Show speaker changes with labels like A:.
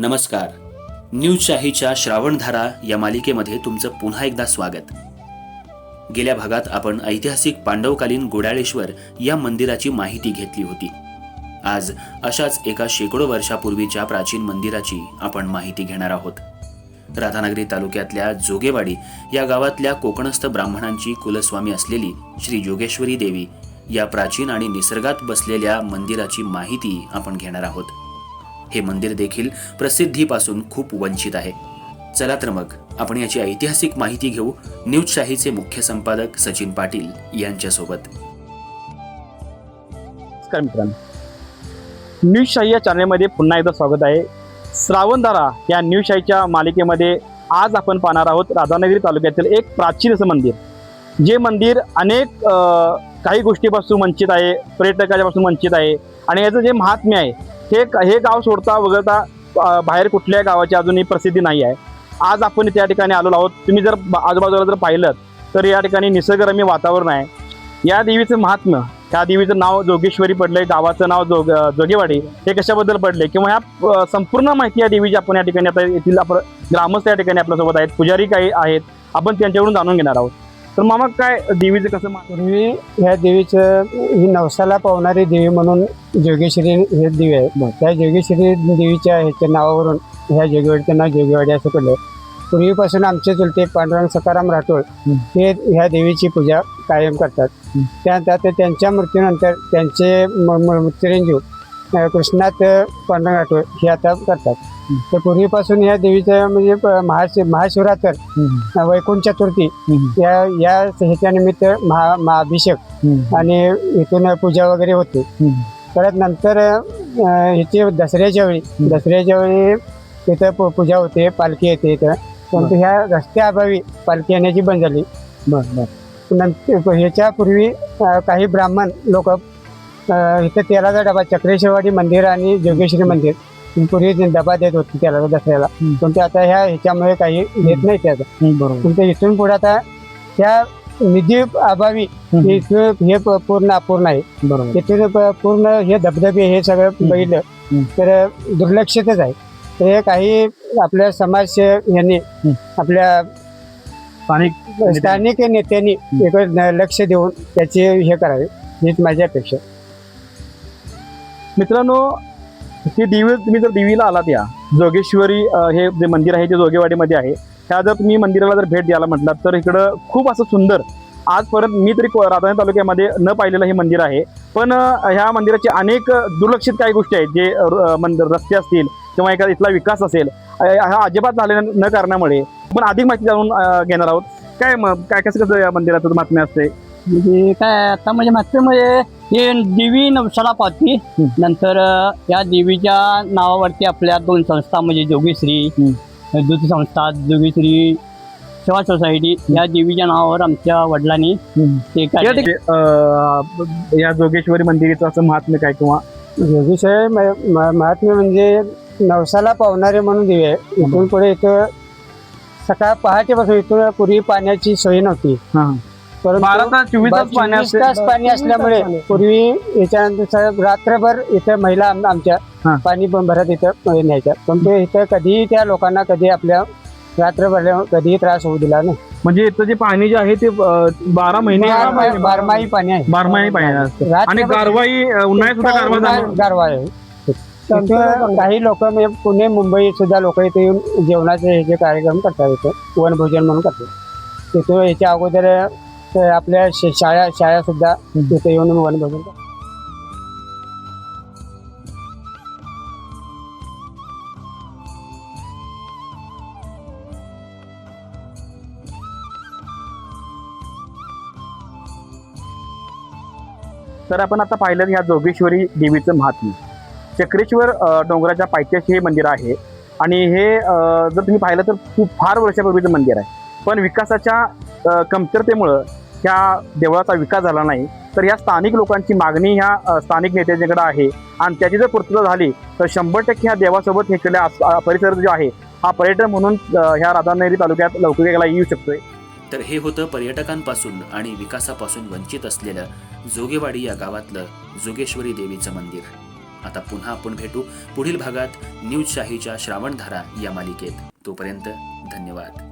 A: नमस्कार. न्यूज शाहीच्या श्रावणधारा या मालिकेमध्ये तुमचं पुन्हा एकदा स्वागत. गेल्या भागात आपण ऐतिहासिक पांडवकालीन गोडाळेश्वर या मंदिराची माहिती घेतली होती. आज अशाच एका शेकडो वर्षापूर्वीच्या प्राचीन मंदिराची आपण माहिती घेणार आहोत. राधानगरी तालुक्यातल्या जोगेवाडी या गावातल्या कोकणस्थ ब्राह्मणांची कुलस्वामी असलेली श्री जोगेश्वरी देवी या प्राचीन आणि निसर्गात बसलेल्या मंदिराची माहिती आपण घेणार आहोत. हे मंदिर देखील प्रसिद्धीपासून खूप वंचित आहे. चला तर मग आपण याची ऐतिहासिक माहिती घेऊ. न्यूजशाहीचे मुख्य संपादक सचिन पाटील यांच्यासोबत.
B: नमस्कार मित्रांनो. या चॅनलमध्ये पुन्हा एकदा स्वागत आहे. श्रावणधारा या न्यूजशाहीच्या मालिकेमध्ये आज आपण पाहणार आहोत राधानगरी तालुक्यातील एक प्राचीन असं मंदिर जे मंदिर अनेक काही गोष्टीपासून वंचित आहे पर्यटकाच्यापासून वंचित आहे. आणि याचं जे महात्म्य आहे हे हे गाव सोडता वगळता बाहेर कुठल्याही गावाची अजूनही प्रसिद्धी नाही आहे. आज आपण त्या ठिकाणी आलेलो आहोत. तुम्ही जर आजूबाजूला जर पाहिलं तर या ठिकाणी निसर्गरम्य वातावरण आहे. या देवीचं महात्म्य त्या देवीचं नाव जोगेश्वरी पडलंय गावाचं नाव जोग जोगेवाडी हे कशाबद्दल पडले किंवा ह्या संपूर्ण माहिती या देवीची आपण या ठिकाणी आता येथील आपण ग्रामस्थ या ठिकाणी आपल्यासोबत आहेत. पुजारी काही आहेत आपण त्यांच्याकडून जाणून घेणार आहोत. तर मामा काय देवीचं कसं मा-
C: पूर्वी ह्या देवीचं ही नवसाला पावणारी देवी म्हणून जोगेश्वरी हे देवी आहे. त्या जोगेश्वरी देवीच्या ह्याच्या नावावरून ह्या जोगेवाडीचं नाव जोगेवाडी असं पडलं. पूर्वीपासून आमचे चुलते पांडुरंग सकाराम राठोड हे. ह्या देवीची पूजा कायम करतात. त्यानंतर ते त्यांच्या मृत्यूनंतर त्यांचे म- म- चिरंजीव अं, कृष्णात पांडुरंग राठोड हे आता करतात. तर पूर्वीपासून ह्या देवीचं म्हणजे महाशिव महाशिवरात्र वैकुंठ चतुर्थी या या ह्याच्या निमित्त महा महाअभिषेक आणि इथून पूजा वगैरे होते. परत नंतर ह्याची दसऱ्याच्या वेळी दसऱ्याच्या वेळी तिथं पू- पूजा होते पालखी येते इथं. परंतु ह्या रस्त्याअभावी पालखी येण्याची बंद झाली. नंतर ह्याच्या पूर्वी अं, काही ब्राह्मण लोक इथं तेलाचा डबा चक्रेश्वरवाडी मंदिर आणि जोगेश्वरी मंदिर. पूर्वी डबा देत होते तेलाचा दसऱ्याला. पण ते आता ह्या ह्याच्यामुळे काही देत नाही त्याचं.
B: बरोबर.
C: पण ते इथून पुढे आता त्या निधी अभावी इथून हे पूर्ण अपूर्ण आहे. इथून पूर्ण हे धबधबे हे सगळं. बघितलं तर दुर्लक्षितच आहे. तर हे काही आपल्या समाज यांनी. आपल्या
B: स्थानिक
C: स्थानिक नेत्यांनी एक लक्ष देऊन त्याचे हे करावे हीच माझी अपेक्षा
B: मित्रांनो ही देवी तुम्ही जर देवीला आलात या जोगेश्वरी हे जे मंदिर आहे ते जोगेवाडीमध्ये आहे ह्या जर तुम्ही मंदिराला जर भेट द्यायला म्हटलात तर इकडं खूप असं सुंदर आजपर्यंत मी तरी को- राधानगरी तालुक्यामध्ये न पाहिलेलं हे मंदिर आहे. पण ह्या मंदिराचे अनेक दुर्लक्षित काही गोष्टी आहेत जे र- मंदिर रस्ते असतील किंवा एखादा इथला विकास असेल हा अजिबात झालेला न कारणामुळे. पण अधिक माहिती जाणून घेणार आहोत. काय मग काय कसं कसं या मंदिराचं महात्म्य असते?
D: म्हणजे काय आता म्हणजे मात्र म्हणजे हे देवी नवसाला पावती. नंतर या देवीच्या नावावरती आपल्या दोन संस्था म्हणजे जोगेश्री. दूध संस्था जोगेश्री सेवा सोसायटी या देवीच्या नावावर आमच्या वडिलांनी ते
B: या
D: काढलेलं
B: ठिकाणी अ, या जोगेश्वरी मंदिराचं असं महात्म्य काय किंवा?
C: विषय महात्म्य म्हणजे नवसाला पावणारे म्हणून देवी आहे. इथून पुढे इथं सकाळ पहाटेपासून इथून पूर्वी पाण्याची सोय नव्हती.
B: बारा तास चोवीस तास पाणी
C: चोवीस
B: असते.
C: तास पाणी असल्यामुळे पूर्वी याच्यानंतर रात्रभर इथं महिला आम-
B: हा.
C: आमच्या पाणी पण भरत इथं न्यायच्या. पण ते इथं कधीही त्या लोकांना कधी आपल्या रात्रभर कधीही त्रास होऊ दिला नाही.
B: म्हणजे इथं जे पाणी जे आहे ते अ, बारा महिने
C: बारमाही- बारमाही पाणी आहे.
B: बारमाही पाणी असतं आणि
C: रात्रभर
B: गारवाई अ, उन्हाळ्यात सुद्धा गारवा
C: उन्हाळ्यात
B: जाणवतो.
C: गारवा आहे. काही लोक म्हणजे पुणे मुंबई सुद्धा लोक इथे येऊन जेवणाचे हे जे कार्यक्रम करतात इथं वनभोजन म्हणून करतात. तिथं याच्या अगोदर आपल्या शे- शाळा शाळा सुद्धा तिथे येऊन वनभोजन करतात
B: तर आपण आता पाहिलं ह्या जोगेश्वरी देवीचं महात्म्य. चक्रेश्वर अ, डोंगराच्या पायथ्याशी हे मंदिर आहे. आणि हे अ, जर तुम्ही पाहिलं तर खूप फार वर्षापूर्वीचं मंदिर आहे. पण विकासाच्या कमतरतेमुळं ह्या देवळाचा विकास झाला नाही. तर या स्थानिक लोकांची मागणी ह्या स्थानिक नेत्यांच्याकडे आहे. आणि त्याची जर पूर्तता झाली तर शंभर टक्के ह्या देवासोबत हे केल्या परिसर जो आहे हा पर्यटन म्हणून ह्या राधानगरी तालुक्यात लवकरीला येऊ शकतोय.
A: तर हे होतं पर्यटकांपासून आणि विकासापासून वंचित असलेलं जोगेवाडी या गावातलं जोगेश्वरी देवीचं मंदिर. आता पुन्हा आपण भेटू पुढील भागात न्यूज शाहीच्या श्रावणधारा या मालिकेत. तोपर्यंत धन्यवाद.